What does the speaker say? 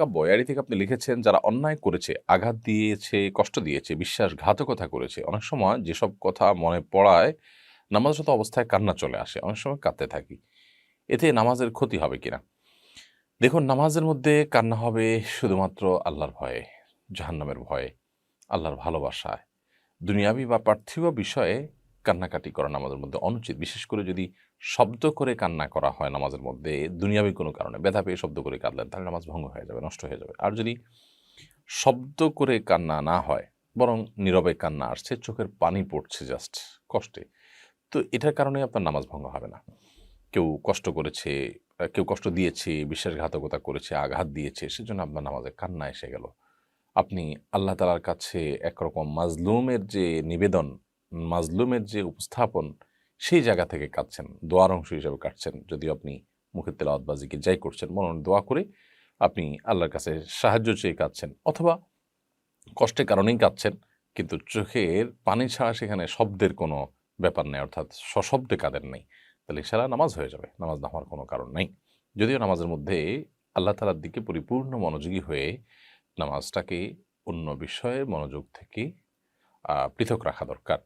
মহাকাব্য এয়ারি থেকে আপনি লিখেছেন, যারা অন্যায় করেছে, আঘাত দিয়েছে, কষ্ট দিয়েছে, বিশ্বাসঘাতকতা করেছে, অনেক সময় যেসব কথা মনে পড়ায়, নামাজরত অবস্থায় কান্না চলে আসে, অনেক সময় কাঁদতে থাকি। এতে নামাজের ক্ষতি হবে কিনা? দেখুন, নামাজের মধ্যে কান্না হবে শুধুমাত্র আল্লাহর ভয়ে, জাহান্নামের ভয়ে, আল্লাহর ভালোবাসায়। দুনিয়াবি বা পার্থিব বিষয়ে কান্নাকাটি করা নামাজের মধ্যে অনুচিত। বিশেষ করে যদি শব্দ করে কান্না করা হয় নামাজের মধ্যে দুনিয়াবি কোনো কারণে, ব্যথা পেয়ে শব্দ করে কাঁদলেন, তাহলে নামাজ ভঙ্গ হয়ে যাবে, নষ্ট হয়ে যাবে। আর যদি শব্দ করে কান্না না হয়, বরং নীরবে কান্না আসছে, চোখের পানি পড়ছে জাস্ট কষ্টে, তো এটার কারণে আপনার নামাজ ভঙ্গ হবে না। কেউ কষ্ট করেছে, কেউ কষ্ট দিয়েছে, বিশ্বাসঘাতকতা করেছে, আঘাত দিয়েছে, সেজন্য আপনার নামাজে কান্না এসে গেল। আপনি আল্লাহ তালার কাছে একরকম মাজলুমের যে নিবেদন মাজলুমের যে উপস্থাপন, সেই জায়গা থেকে কাটছেন, দোয়ার অংশ হিসেবে কাটছেন যদি আপনি মুখের তেলাওয়াতবাজিকে যাই করছেন মনন দোয়া করে আপনি আল্লাহর কাছে সাহায্য চেয়ে কাঁদছেন অথবা কষ্টের কারণেই কাঁদছেন, কিন্তু চোখের পানি ছাড়া সেখানে শব্দের কোনো ব্যাপার নেই, অর্থাৎ সশব্দে কাঁদেন নেই। তাহলে সারা নামাজ হয়ে যাবে, নামাজ না হওয়ার কোনো কারণ নেই। যদিও নামাজের মধ্যে আল্লাহ তালার দিকে পরিপূর্ণ মনোযোগী হয়ে নামাজটাকে অন্য বিষয়ে মনোযোগ থেকে পৃথক রাখা দরকার।